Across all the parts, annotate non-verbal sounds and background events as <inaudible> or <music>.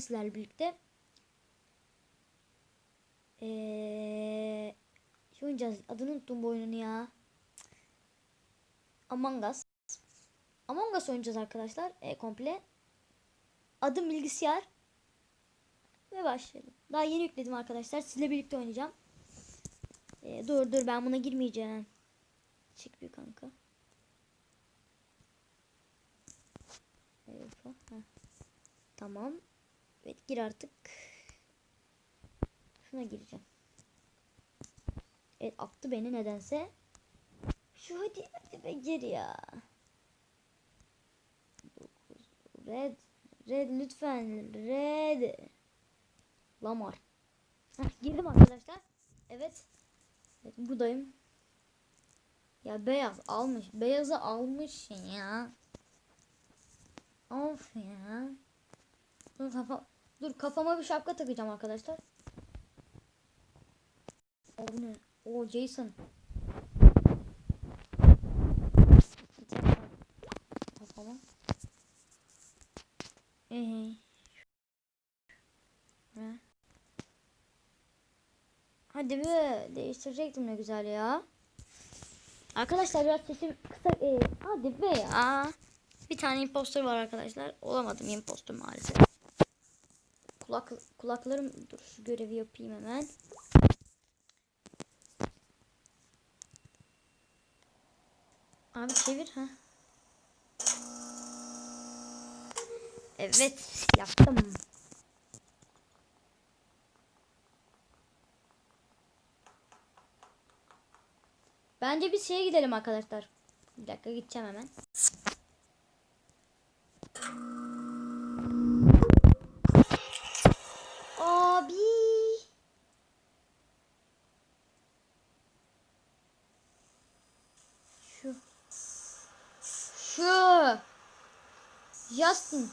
sizlerle birlikte. Eee şey oynayacağız. Adını unuttum bu oyunun ya. Among Us. Among Us oynayacağız arkadaşlar. E, komple. Adım bilgisayar. Ve başlayalım. Daha yeni yükledim arkadaşlar. Sizle birlikte oynayacağım. E, dur dur ben buna girmeyeceğim. Çık bir kanka. Evet, heh. Tamam. Evet gir artık. Şuna gireceğim. Evet attı beni nedense. Şu hadi hadi be gir ya. Red. Red lütfen. Red. Lamar. Heh, girdim arkadaşlar. Evet. Evet buradayım. Ya beyaz almış. Beyazı almış ya. Of ya. Dur kafa Dur kafama bir şapka takacağım arkadaşlar. O ne? O Jason. Kafama. Ee. Ne? Hadi be değiştirecektim ne güzel ya. Arkadaşlar biraz sesim kısa. Ee, hadi be ya. Bir tane imposter var arkadaşlar. Olamadım imposter maalesef. Kulak kulaklarım dur şu görevi yapayım hemen. Abi çevir ha. Evet yaptım. Bence biz şeye gidelim arkadaşlar. Bir dakika gideceğim hemen. Abi. Şu. Şu. Justin.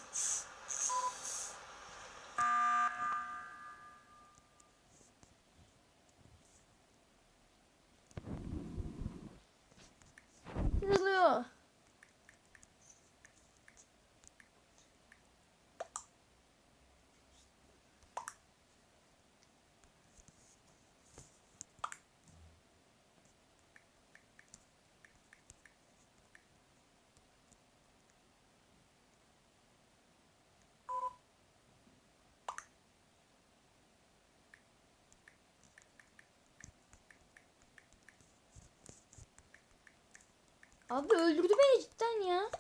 Abi öldürdü beni cidden ya.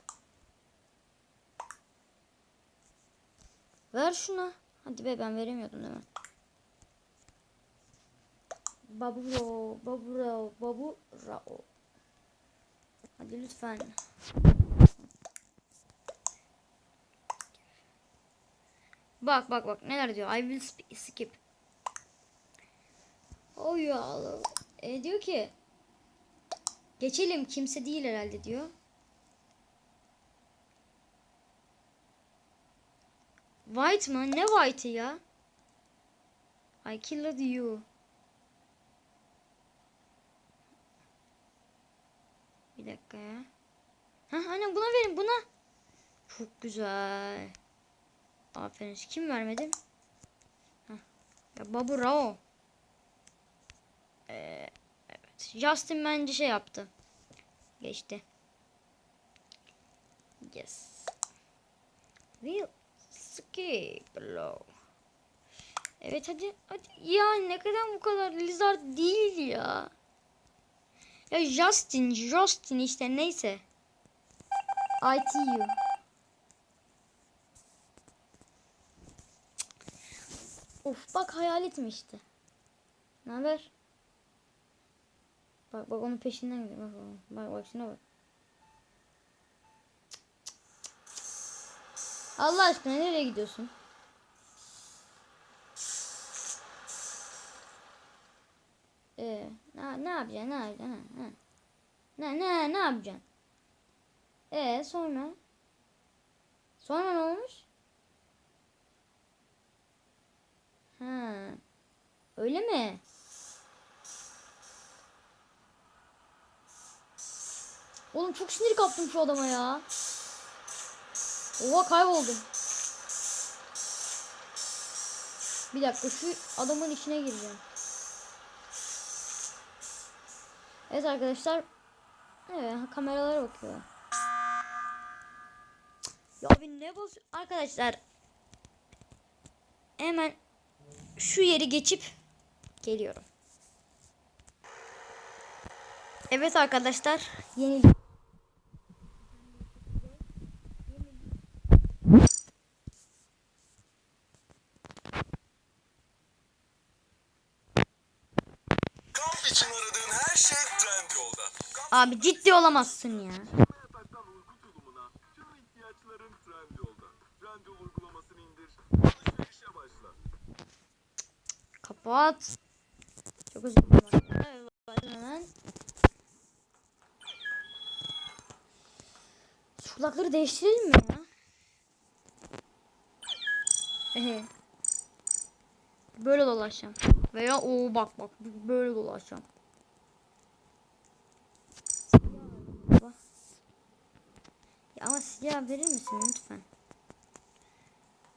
Ver şuna. Hadi be ben veremiyordum değil mi? Baburo, baburo, baburo. Hadi lütfen. Bak bak bak neler diyor. I will skip. Oh ya. E, diyor ki Geçelim kimse değil herhalde diyor. White mı? Ne White'ı ya? I killed you. Bir dakika ya. Ha hani buna verin buna. Çok güzel. Aferin. Kim vermedi? Hah. Ya Babu Rao. Ee, Justin bence şey yaptı. Geçti. Yes. Will skip below. Evet hadi hadi ya ne kadar bu kadar Lizard değil ya. Ya Justin Justin işte neyse. ITU. Of bak hayal etmişti. Ne haber? Bak bak onun peşinden gidiyor. Bak bak bak, şuna bak. Allah aşkına nereye gidiyorsun? Ee, ne, ne yapacaksın? Ne yapacaksın? Ha, ha. Ne ne ne yapacaksın? Ee sonra? Sonra ne olmuş? Ha. Öyle mi? Oğlum çok sinir kaptım şu adama ya. Oha kayboldum. Bir dakika şu adamın içine gireceğim. Evet arkadaşlar. Evet kameralara bakıyor. Ya abi ne boz arkadaşlar. Hemen şu yeri geçip geliyorum. Evet arkadaşlar yeni Kamp için aradığın her şey Trendyol'da. Kamp Abi ciddi olamazsın ya. yataktan uyku tulumuna tüm ihtiyaçların Trendyol'da. Trendyol uygulamasını indir. Alışverişe başla. Kapat. Çok özür dilerim. Evet, başlayalım hemen. Şu kulakları değiştirelim mi ya? Ehe. Böyle dolaşacağım. Veya o bak bak böyle dolaşacağım. Ya ama siyah verir misin lütfen?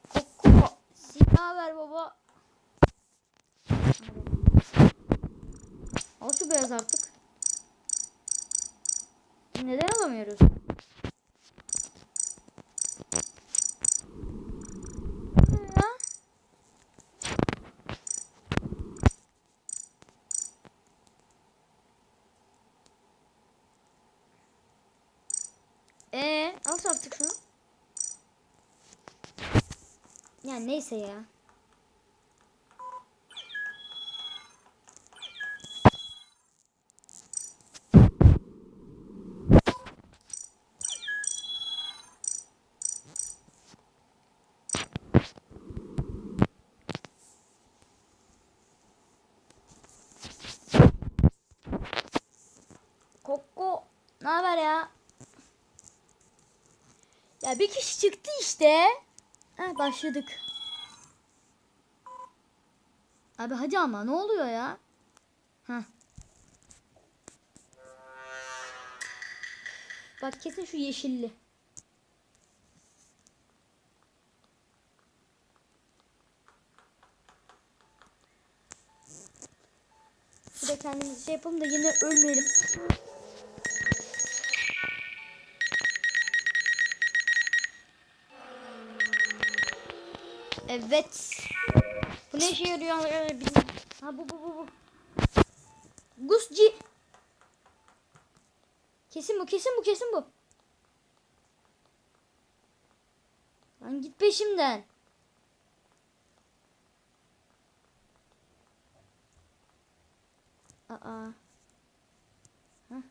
Koko. Siyah ver baba. Al şu beyaz artık. Neden alamıyoruz? Ne ya? Ee, al artık şunu. Ya neyse ya. Koko, ne haber ya? Ya bir kişi çıktı işte. Ha başladık. Abi hadi ama ne oluyor ya? Ha. Bak kesin şu yeşilli. De kendimizi şey yapalım da yine ölmeyelim. Evet. Bu ne işe yarıyor? Ha bu bu bu bu. Gusci. Kesin bu kesin bu kesin bu. Lan git peşimden. Aa. Hah.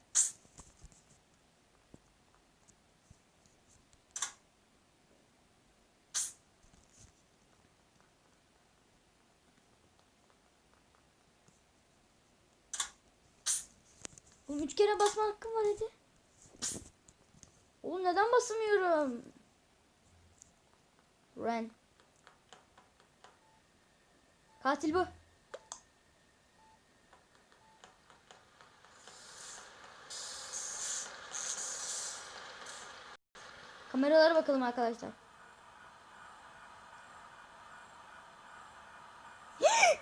Oğlum üç kere basma hakkım var hadi. Oğlum neden basamıyorum? Ren. Katil bu. Kameralara bakalım arkadaşlar. <gasps>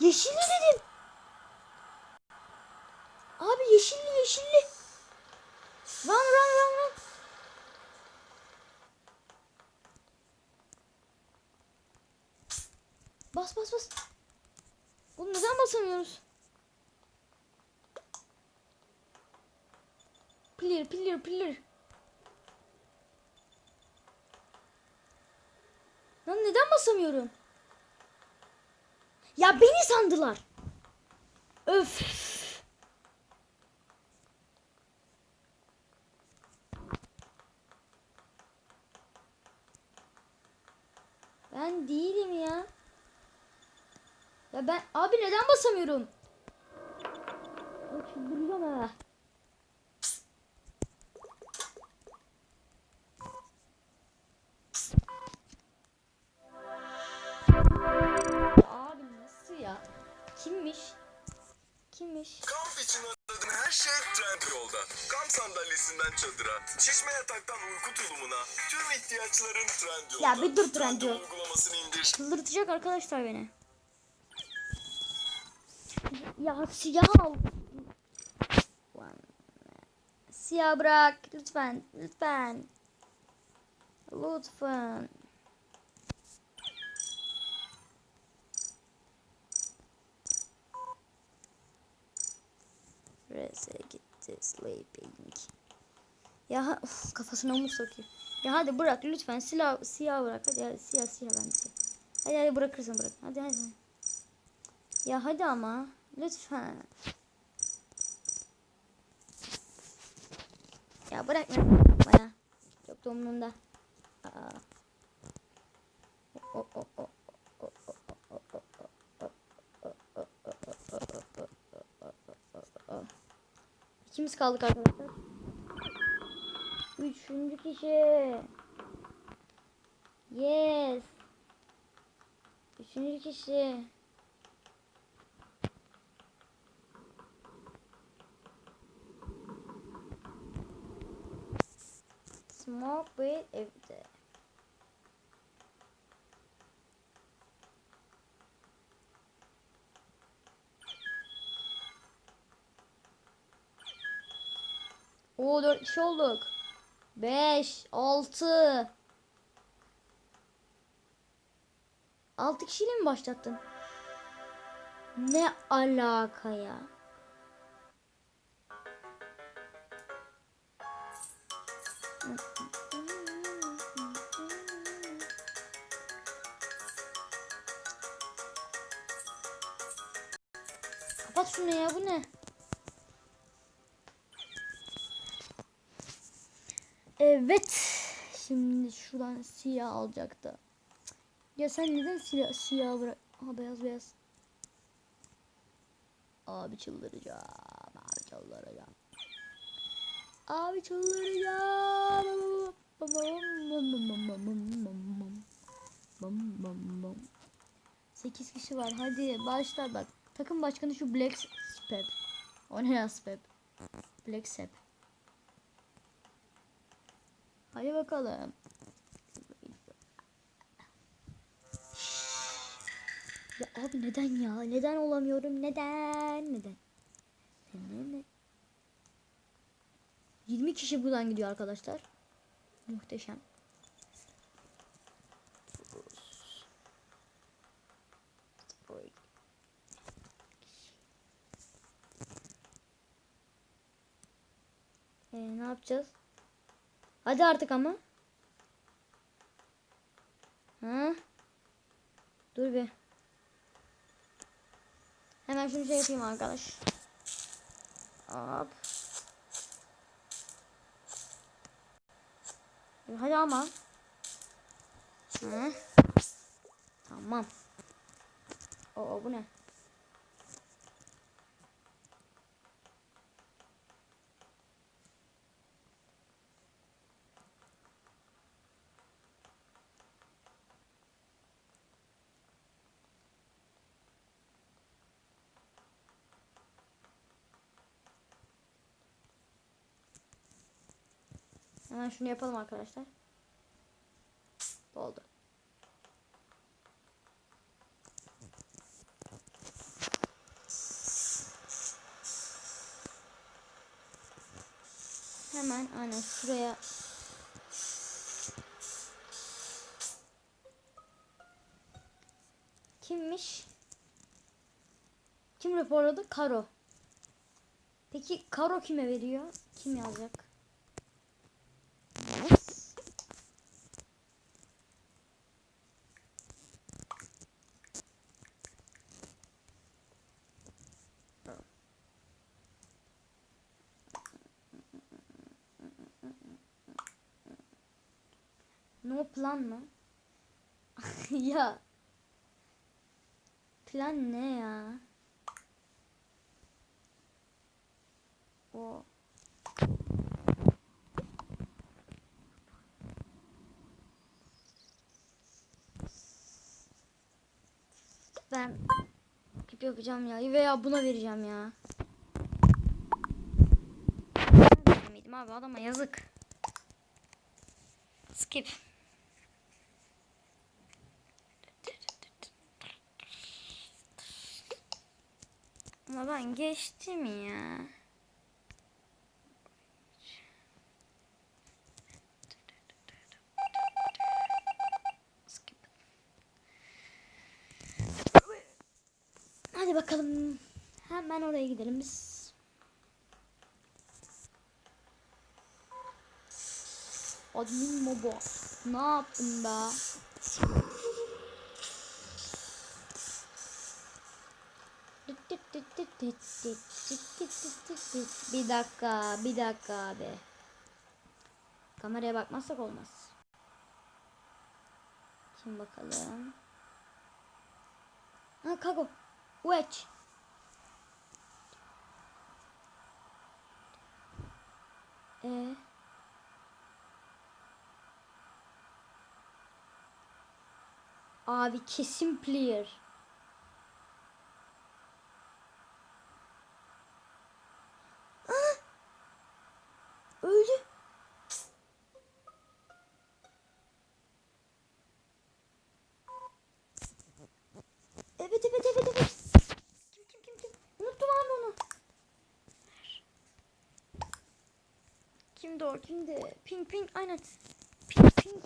Yeşilli Abi yeşilli yeşilli. Run run run run. Bas bas bas. Oğlum neden basamıyoruz? Clear clear clear. Lan neden basamıyorum? Ya beni sandılar. Öf. Ben değilim ya. Ya ben abi neden basamıyorum? Çıldıracağım ha. Abi nasıl ya? Kimmiş? Kimmiş? Kamp için aradığın her şey Trendyol'da. Kamp sandalyesinden çadıra, şişme yataktan uyku tulumuna tüm ihtiyaçların Trendyol'da. Ya bir dur Trendyol. uygulamasını indir. Çıldırtacak arkadaşlar beni. Ya siyah al. Siyah bırak lütfen lütfen. Lütfen. Rese gitti sleeping. Ya uf, kafasına muz sokuyor. Ya hadi bırak lütfen silah siyah bırak hadi, hadi siyah siyah ben siyah. Hadi hadi bırakırsın bırak. Hadi hadi. Ya hadi ama Lütfen. Ya bırakma bana. Çok da umurumda. İkimiz kaldık arkadaşlar. Üçüncü kişi. Yes. Üçüncü kişi. Weed evde. Oo dört kişi olduk. Beş, altı. Altı kişiyle mi başlattın? Ne alaka ya? Kapat şunu ya bu ne? Evet. Şimdi şuradan siyah alacaktı. Ya sen neden siyah, siyah bırak? Ha beyaz beyaz. Abi çıldıracağım. Abi çıldıracağım. Abi çıldıracağım. Bam. 8 kişi var. Hadi başla bak. Takım başkanı şu Black Spep. O ne ya Spep? Black Sep. Hadi bakalım. Ya abi neden ya? Neden olamıyorum? Neden? Neden? Neden? 20 kişi buradan gidiyor arkadaşlar. Muhteşem. Ee, ne yapacağız? Hadi artık ama. Ha? Dur bir. Hemen şunu şey yapayım arkadaş. Hop. Hadi ama. Ha? Tamam. Oo bu ne? Hemen şunu yapalım arkadaşlar. Oldu. Hemen aynen şuraya Kimmiş? Kim raporladı? Karo. Peki Karo kime veriyor? Kim yazacak? Yes. No plan mı? <laughs> ya. Plan ne ya? O. Ben skip yapacağım ya. Veya buna vereceğim ya. Vermeydim abi adama yazık. Skip. Ama ben geçtim ya. Hadi bakalım. Hemen oraya gidelim biz. Admin Mobo. Ne yaptın be? Bir dakika, bir dakika abi. Kameraya bakmazsak olmaz. Şimdi bakalım. Ha Kago. Wedge. Ee. Abi kesin player. Ah! Öldü. Evet evet evet evet. Kim kim kim kim? Unuttum abi onu. Kimdi o kimdi? Pink pink aynen. Pink.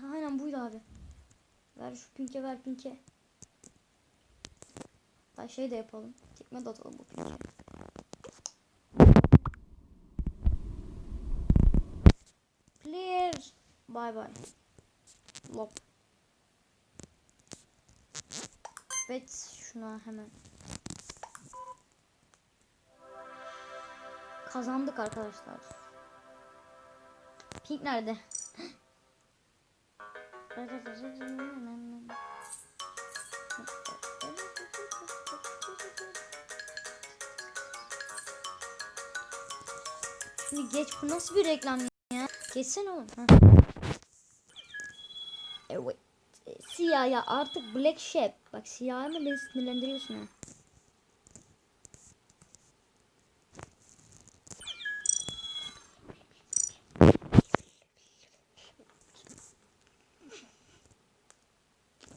Ha, Aynen buydu abi. Ver şu pinke ver pinke. Hatta şey de yapalım. Tekme de atalım bu pinke. Clear. Bye bye. Lop. Evet şuna hemen. Kazandık arkadaşlar. Pink nerede? Şimdi geç bu nasıl bir reklam ya? Geçsene oğlum. Heh. Evet. E, Siyah ya artık Black Sheep. Bak siyah mı beni sinirlendiriyorsun ha.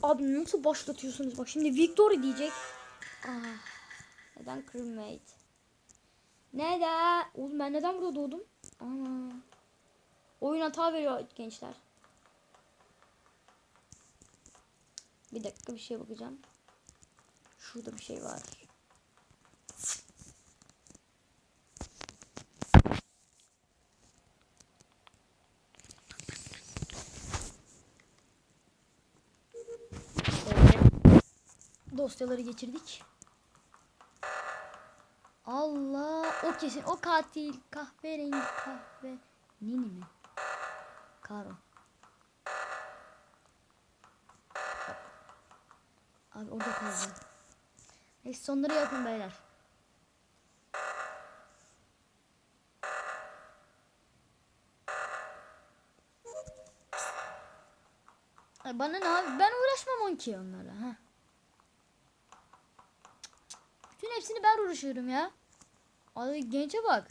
Abi nasıl başlatıyorsunuz? Bak şimdi Victory diyecek. Ah, neden crewmate? Neden? Oğlum ben neden burada doğdum? Ana. Oyun hata veriyor gençler. Bir dakika bir şey bakacağım. Şurada bir şey var. Dosyaları geçirdik. Allah o kesin o katil kahverengi kahve nini mi? Karo. Abi orada kaldı. Neyse sonları yapın beyler. Ay bana ne abi ben uğraşmam on onlara ha. Bütün hepsini ben uğraşıyorum ya. Abi gence bak.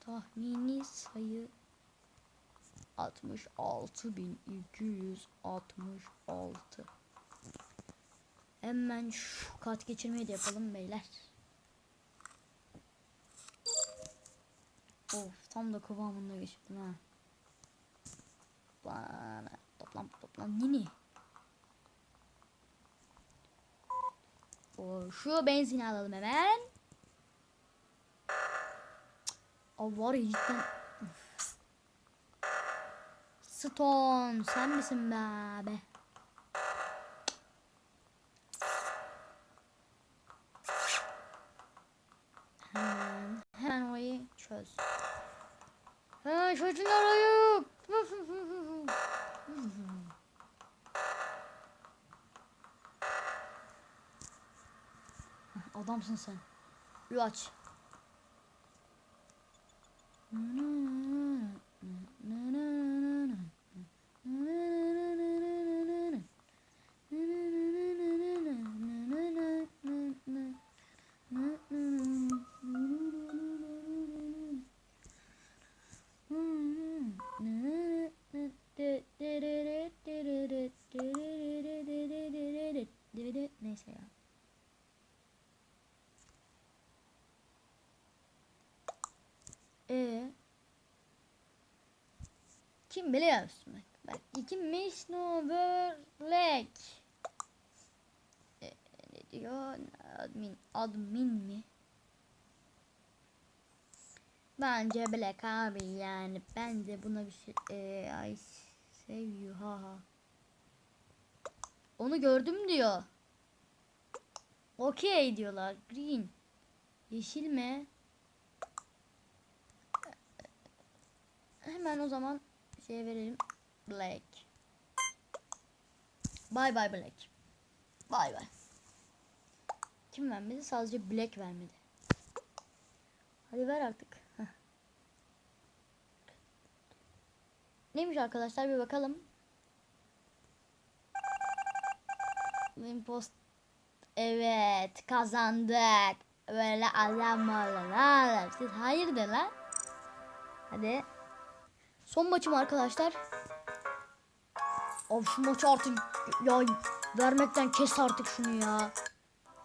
Tahmini sayı 66.266. Hemen şu kat geçirmeyi de yapalım beyler. Of tam da kıvamında geçirdim ha. Bana toplam toplam nini. O şu benzini alalım hemen. Aa, var ya cidden. Stone sen misin be abi? Hemen, hemen orayı çöz. Hemen çözün orayı. Adamsın sen. Bir aç. Kim biliyor musun? Bak, bak ikimiz Noverlek. E, ne diyor? Admin, admin mi? Bence Black abi yani ben de buna bir şey e, I save you ha ha. Onu gördüm diyor. Okey diyorlar. Green. Yeşil mi? Hemen o zaman şey verelim. Black. Bye bye Black. Bye bye. Kim vermedi? Sadece Black vermedi. Hadi ver artık. Heh. Neymiş arkadaşlar bir bakalım. Impost Evet kazandık. Böyle adam olalım. Siz hayırdır lan? Hadi. Son maçım arkadaşlar. Abi şu maçı artık ya vermekten kes artık şunu ya.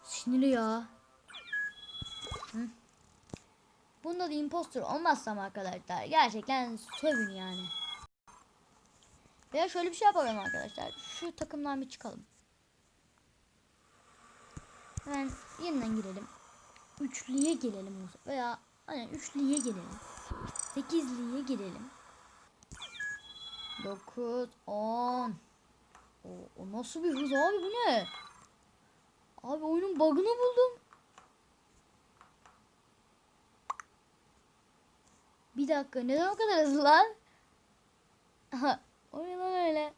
Sinirli ya. Hı? Bunda da impostor olmazsam arkadaşlar gerçekten sövün yani. Veya şöyle bir şey yapalım arkadaşlar. Şu takımdan bir çıkalım. Hemen yeniden girelim. Üçlüye gelelim. Veya aynen üçlüye gelelim. Sekizliye gelelim. 9, 10. O, o nasıl bir hız abi bu ne? Abi oyunun bug'ını buldum. Bir dakika neden o kadar hızlı lan? Aha, o ne lan öyle?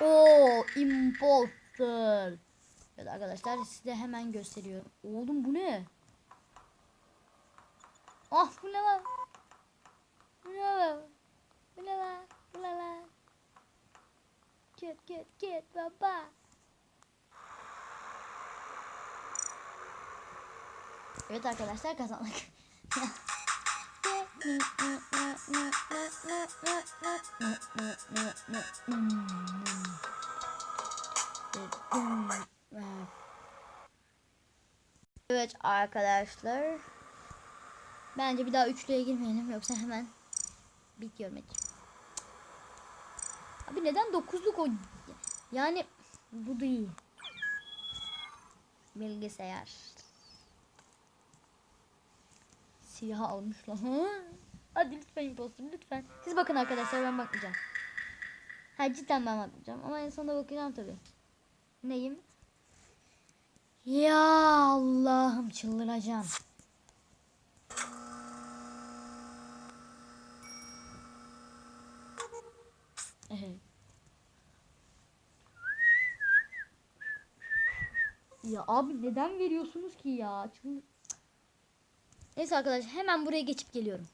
Oo, imposter. Evet arkadaşlar size hemen gösteriyorum. Oğlum bu ne? Ah bu ne lan? Bu ne lan? Git git git baba. Evet arkadaşlar kazandık. Evet arkadaşlar. Bence bir daha üçlüye girmeyelim yoksa hemen bitiyor maç. Abi neden dokuzluk o? Yani bu değil. Bilgisayar. Siyah almış lan. Hadi lütfen impostor lütfen. Siz bakın arkadaşlar ben bakmayacağım. Ha cidden ben bakmayacağım ama en sonunda bakacağım tabi. Neyim? Ya Allah'ım çıldıracağım. Evet. Ya abi neden veriyorsunuz ki ya? Çıl- Neyse arkadaşlar hemen buraya geçip geliyorum.